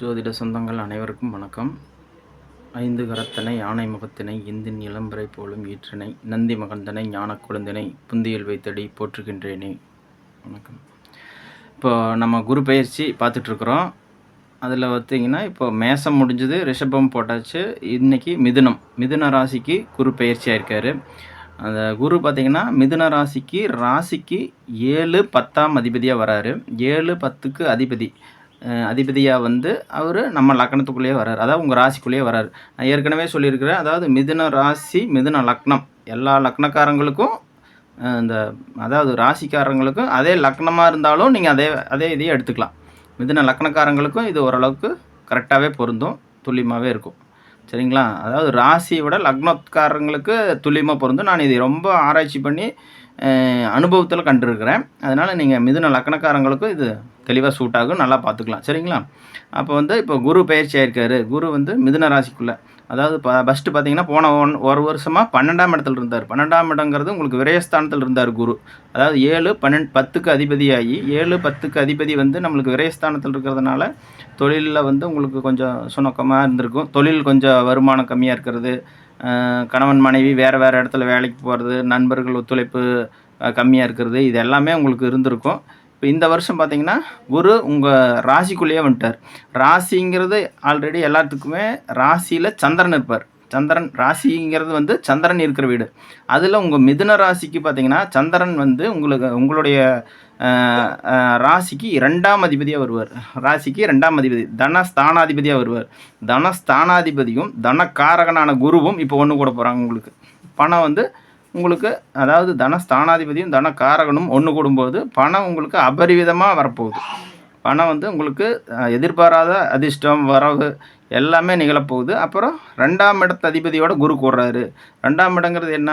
ஜோதிட சொந்தங்கள் அனைவருக்கும் வணக்கம். ஐந்து கரத்தனை யானை முகத்தினை இந்தின் இளம்பரை போலும் ஈற்றினை நந்தி மகந்தனை ஞான குழந்தினை புந்தியில் வைத்தடி போற்றுகின்றேனே. வணக்கம். இப்போ நம்ம குரு பயிற்சி பார்த்துட்ருக்குறோம். அதில் பார்த்தீங்கன்னா இப்போ மேசம் முடிஞ்சது ரிஷபம் போட்டாச்சு. இன்றைக்கி மிதுனம் மிதுன ராசிக்கு குரு பயிற்சியாக இருக்கார். அந்த குரு பார்த்திங்கன்னா மிதுன ராசிக்கு ராசிக்கு ஏழு பத்தாம் அதிபதியாக வராரு. ஏழு பத்துக்கு அதிபதி. அதிபதியாக வந்து அவர் நம்ம லக்னத்துக்குள்ளேயே வரார் அதாவது உங்கள் ராசிக்குள்ளேயே வரார் நான் ஏற்கனவே சொல்லியிருக்கிறேன் அதாவது மிதுன ராசி மிதுன லக்னம். எல்லா லக்னக்காரங்களுக்கும் இந்த அதாவது ராசிக்காரங்களுக்கும் அதே லக்னமாக இருந்தாலும் நீங்கள் அதே அதே இதையே எடுத்துக்கலாம். மிதுன லக்னக்காரங்களுக்கும் இது ஓரளவுக்கு கரெக்டாகவே பொருந்தும் துல்லியமாகவே இருக்கும். சரிங்களா? அதாவது ராசியை விட லக்னக்காரங்களுக்கு துல்லியமாக பொருந்தும். நான் இதை ரொம்ப ஆராய்ச்சி பண்ணி அனுபவத்தில் கண்டிருக்கிறேன். அதனால் நீங்கள் மிதுன லக்கணக்காரங்களுக்கும் இது தெளிவாக சூட் ஆகும். நல்லா பார்த்துக்கலாம் சரிங்களா? அப்போ வந்து இப்போ குரு பயிற்சி ஆயிருக்காரு. குரு வந்து மிதுன ராசிக்குள்ளே. அதாவது ப ஃபஸ்ட்டு பார்த்தீங்கன்னா போன ஒன் ஒரு வருஷமாக பன்னெண்டாம் இடத்துல இருந்தார். பன்னெண்டாம் இடங்கிறது உங்களுக்கு விரயஸ்தானத்தில் இருந்தார் குரு. அதாவது ஏழு பன்னெண்டு பத்துக்கு அதிபதியாகி ஏழு பத்துக்கு அதிபதி வந்து நம்மளுக்கு விரயஸ்தானத்தில் இருக்கிறதுனால தொழிலில் வந்து உங்களுக்கு கொஞ்சம் சுணக்கமாக இருந்திருக்கும். தொழில் கொஞ்சம் வருமானம் கம்மியாக இருக்கிறது. கணவன் மனைவி வேறு வேறு இடத்துல வேலைக்கு போகிறது நண்பர்கள் ஒத்துழைப்பு கம்மியாக இருக்கிறது. இது எல்லாமே உங்களுக்கு இருந்திருக்கும். இப்போ இந்த வருஷம் பார்த்தீங்கன்னா குரு உங்கள் ராசிக்குள்ளேயே வந்துட்டார். ராசிங்கிறது ஆல்ரெடி எல்லாத்துக்குமே ராசியில் சந்திரன் இருப்பார். சந்திரன் ராசிங்கிறது வந்து சந்திரன் இருக்கிற வீடு. அதில் உங்கள் மிதுன ராசிக்கு பார்த்தீங்கன்னா சந்திரன் வந்து உங்களுக்கு உங்களுடைய ராசிக்கு இரண்டாம் அதிபதியாக வருவார். ராசிக்கு ரெண்டாம் அதிபதி தனஸ்தானாதிபதியாக வருவார். தனஸ்தானாதிபதியும் தனக்காரகனான குருவும் இப்போ ஒன்று கூட போகிறாங்க உங்களுக்கு. பணம் வந்து உங்களுக்கு அதாவது தன ஸ்தானாதிபதியும் தன காரகனும் ஒன்று கூடும்போது பணம் உங்களுக்கு அபரிவிதமாக வரப்போகுது. பணம் வந்து உங்களுக்கு எதிர்பாராத அதிர்ஷ்டம் வரவு எல்லாமே நிகழப்போகுது. அப்புறம் ரெண்டாம் இடத்து அதிபதியோட குரு கூடுறாரு. ரெண்டாம் இடங்கிறது என்ன?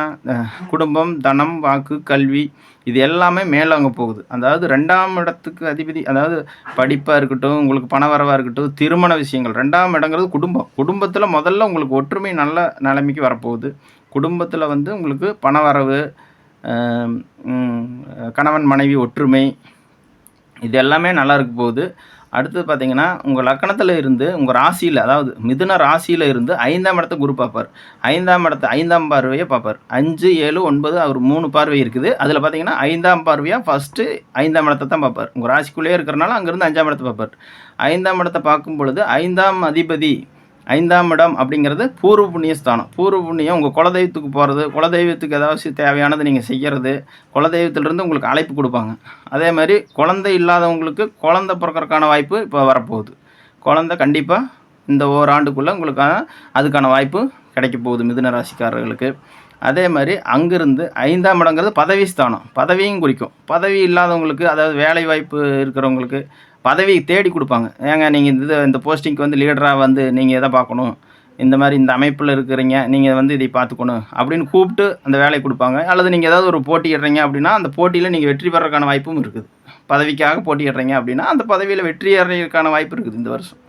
குடும்பம் தனம் வாக்கு கல்வி இது எல்லாமே மேலோங்க போகுது. அதாவது ரெண்டாம் இடத்துக்கு அதிபதி அதாவது படிப்பாக இருக்கட்டும் உங்களுக்கு பண வரவாக இருக்கட்டும் திருமண விஷயங்கள். ரெண்டாம் இடங்கிறது குடும்பம். குடும்பத்தில் முதல்ல உங்களுக்கு ஒற்றுமை நல்ல நிலைமைக்கு வரப்போகுது. குடும்பத்தில் வந்து உங்களுக்கு பண வரவு கணவன் மனைவி ஒற்றுமை இது எல்லாமே நல்லா இருக்க போகுது. அடுத்து பார்த்தீங்கன்னா உங்கள் லக்கணத்தில் இருந்து உங்கள் ராசியில் அதாவது மிதுன ராசியில் இருந்து ஐந்தாம் இடத்த குரு பார்ப்பார். ஐந்தாம் இடத்த ஐந்தாம் பார்வையை பார்ப்பார். அஞ்சு ஏழு ஒன்பது அவர் மூணு பார்வை இருக்குது. அதில் பார்த்தீங்கன்னா ஐந்தாம் பார்வையாக ஃபஸ்ட்டு ஐந்தாம் இடத்தை தான் பார்ப்பார். உங்கள் ராசிக்குள்ளேயே இருக்கிறனால அங்கேருந்து அஞ்சாம் இடத்தை பார்ப்பார். ஐந்தாம் இடத்தை பார்க்கும் பொழுது ஐந்தாம் அதிபதி ஐந்தாம் இடம் அப்படிங்கிறது பூர்வ புண்ணிய ஸ்தானம். பூர்வ புண்ணியம் உங்கள் குலதெய்வத்துக்கு போகிறது குலதெய்வத்துக்கு ஏதாவது தேவையானது நீங்கள் செய்கிறது குலதெய்வத்திலிருந்து உங்களுக்கு அழைப்பு கொடுப்பாங்க. அதே மாதிரி குழந்தை இல்லாதவங்களுக்கு குழந்தை பிறக்கறதுக்கான வாய்ப்பு இப்போ வரப்போகுது. குழந்தை கண்டிப்பாக இந்த ஓராண்டுக்குள்ளே உங்களுக்கான அதுக்கான வாய்ப்பு கிடைக்க போகுது மிதுன ராசிக்காரர்களுக்கு. அதே மாதிரி அங்கிருந்து ஐந்தாம் இடங்கிறது பதவி ஸ்தானம். பதவியும் குறிக்கும். பதவி இல்லாதவங்களுக்கு அதாவது வேலை வாய்ப்பு இருக்கிறவங்களுக்கு பதவி தேடி கொடுப்பாங்க. ஏங்க நீங்கள் இந்த இந்த போஸ்டிங்க்கு வந்து லீடராக வந்து நீங்கள் எதை பார்க்கணும்? இந்த மாதிரி இந்த அமைப்பில் இருக்கிறீங்க நீங்கள் வந்து இதை பார்த்துக்கணும் அப்படின்னு கூப்பிட்டு அந்த வேலையை கொடுப்பாங்க. அல்லது நீங்கள் ஏதாவது ஒரு போட்டியிடுறீங்க அப்படின்னா அந்த போட்டியில் நீங்கள் வெற்றி பெறறதுக்கான வாய்ப்பும் இருக்குது. பதவிக்காக போட்டியிடுறீங்க அப்படின்னா அந்த பதவியில் வெற்றி அடைகிறதுக்கான வாய்ப்பு இருக்குது இந்த வருஷம்.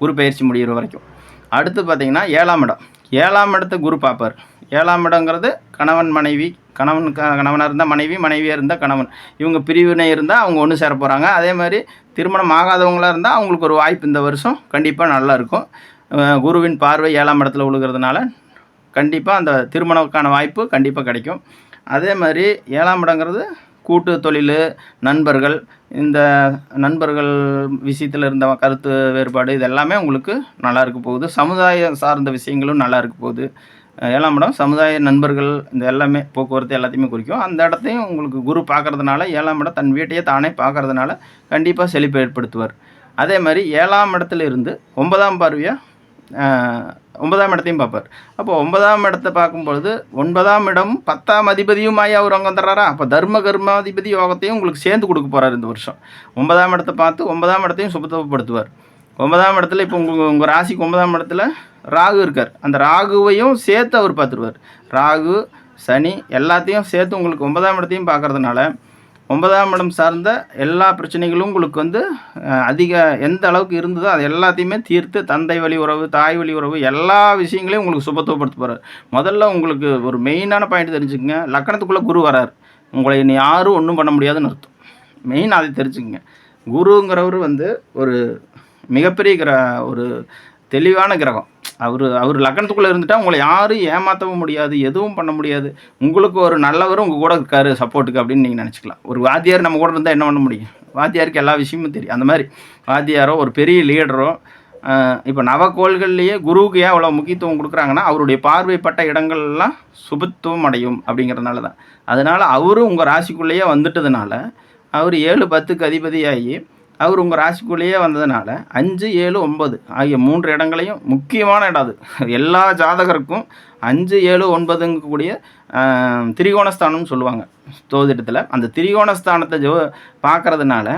குரு பயிற்சி முடிகிற வரைக்கும். அடுத்து பார்த்தீங்கன்னா ஏழாம் இடம். ஏழாம் இடத்தை குரு பார்ப்பார். ஏழாம் இடங்கிறது கணவன் மனைவி கணவன் கணவனாக இருந்தால் மனைவி மனைவியாக இருந்தால் கணவன். இவங்க பிரிவினை இருந்தால் அவங்க ஒன்று சேர போகிறாங்க அதே மாதிரி திருமணம் ஆகாதவங்களாக இருந்தால் அவங்களுக்கு ஒரு வாய்ப்பு இந்த வருஷம். கண்டிப்பாக நல்லாயிருக்கும் குருவின் பார்வை ஏழாம் இடத்துல விழுகிறதுனால கண்டிப்பாக அந்த திருமணத்துக்கான வாய்ப்பு கண்டிப்பாக கிடைக்கும். அதே மாதிரி ஏழாம் இடங்கிறது கூட்டு தொழில் நண்பர்கள் இந்த நண்பர்கள் விஷயத்தில் இருந்த கருத்து வேறுபாடு இது எல்லாமே உங்களுக்கு நல்லா இருக்க போகுது. சமுதாயம் சார்ந்த விஷயங்களும் நல்லா இருக்க போகுது. ஏழாம் இடம் சமுதாய நண்பர்கள் இந்த எல்லாமே போக்குவரத்து எல்லாத்தையுமே குறிக்கும். அந்த இடத்தையும் உங்களுக்கு குரு பார்க்குறதுனால ஏழாம் இடம் தன் வீட்டையே தானே பார்க்கறதுனால கண்டிப்பாக செழிப்பை ஏற்படுத்துவார். அதே மாதிரி ஏழாம் இடத்துல இருந்து ஒன்பதாம் பார்வையாக ஒன்பதாம் இடத்தையும் பார்ப்பார். அப்போ ஒன்பதாம் இடத்தை பார்க்கும்பொழுது ஒன்பதாம் இடம் பத்தாம் அதிபதியுமாய் அவர் அங்கே வந்துடுறாரா அப்போ தர்ம கர்மாதிபதி யோகத்தையும் உங்களுக்கு சேர்ந்து கொடுக்க போகிறார் இந்த வருஷம். ஒன்பதாம் இடத்தை பார்த்து ஒன்பதாம் இடத்தையும் சுபத்துவப்படுத்துவார். ஒன்பதாம் இடத்துல இப்போ உங்கள் உங்கள் ராசிக்கு ஒன்பதாம் இடத்துல ராகு இருக்கார். அந்த ராகுவையும் சேர்த்து அவர் பார்த்துருவார். ராகு சனி எல்லாத்தையும் சேர்த்து உங்களுக்கு ஒன்பதாம் இடத்தையும் பார்க்கறதுனால ஒன்பதாம் இடம் சார்ந்த எல்லா பிரச்சனைகளும் உங்களுக்கு வந்து அதிக எந்த அளவுக்கு இருந்ததோ அது எல்லாத்தையுமே தீர்த்து தந்தை வழி உறவு தாய் வழி உறவு எல்லா விஷயங்களையும் உங்களுக்கு சுபத்துவப்படுத்த போகிறார் முதல்ல உங்களுக்கு ஒரு மெயினான பாயிண்ட் தெரிஞ்சுக்கங்க. லக்கணத்துக்குள்ளே குரு வரார். உங்களை இனி யாரும் ஒன்றும் பண்ண முடியாதுன்னு அர்த்தம். மெயின் அதை தெரிஞ்சுக்கங்க. குருங்கிறவர் வந்து ஒரு மிகப்பெரிய கிர ஒரு தெளிவான கிரகம். அவர் அவர் லக்னத்துக்குள்ளே இருந்துட்டா உங்களை யாரும் ஏமாற்றவும் முடியாது எதுவும் பண்ண முடியாது. உங்களுக்கு ஒரு நல்லவர் உங்கள் கூட இருக்காரு சப்போர்ட்டுக்கு அப்படின்னு நீங்கள் நினச்சிக்கலாம். ஒரு வாத்தியார் நம்ம கூட இருந்தால் என்ன பண்ண முடியும்? வாத்தியாருக்கு எல்லா விஷயமும் தெரியும். அந்த மாதிரி வாத்தியாரோ ஒரு பெரிய லீடரோ இப்போ நவக்கோள்கள்லேயே குருவுக்கு ஏன் அவ்வளோ முக்கியத்துவம் கொடுக்குறாங்கன்னா அவருடைய பார்வைப்பட்ட இடங்கள்லாம் சுபத்துவம் அடையும் அப்படிங்கிறதுனால தான். அதனால் அவரும் உங்கள் ராசிக்குள்ளேயே வந்துட்டதுனால அவர் ஏழு பத்துக்கு அதிபதியாகி அவர் உங்கள் ராசிக்குள்ளேயே வந்ததுனால அஞ்சு ஏழு ஒன்பது ஆகிய மூன்று இடங்களையும் முக்கியமான இடம் அது. எல்லா ஜாதகருக்கும் அஞ்சு ஏழு ஒன்பதுங்கக்கூடிய திரிகோணஸ்தானம்னு சொல்லுவாங்க. ஜோதிடத்தில் அந்த திரிகோணஸ்தானத்தை ஜோ பார்க்கறதுனால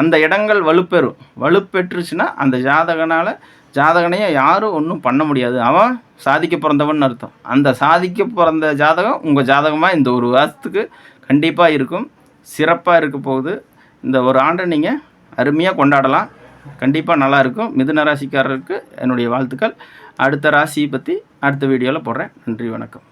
அந்த இடங்கள் வலுப்பெறும். வலுப்பெற்றுச்சுன்னா அந்த ஜாதகனால் ஜாதகனையை யாரும் ஒன்றும் பண்ண முடியாது. அவன் சாதிக்க பிறந்தவன் அர்த்தம். அந்த சாதிக்க பிறந்த ஜாதகம் உங்கள் ஜாதகமாக இந்த ஒரு வாரத்துக்கு கண்டிப்பாக இருக்கும். சிறப்பாக இருக்க போகுது. இந்த ஒரு ஆண்டை நீங்கள் அருமையாக கொண்டாடலாம். கண்டிப்பாக நல்லாயிருக்கும் மிதுன ராசிக்காரருக்கு என்னுடைய வாழ்த்துக்கள். அடுத்த ராசியை பற்றி அடுத்த வீடியோவில் போடுறேன். நன்றி வணக்கம்.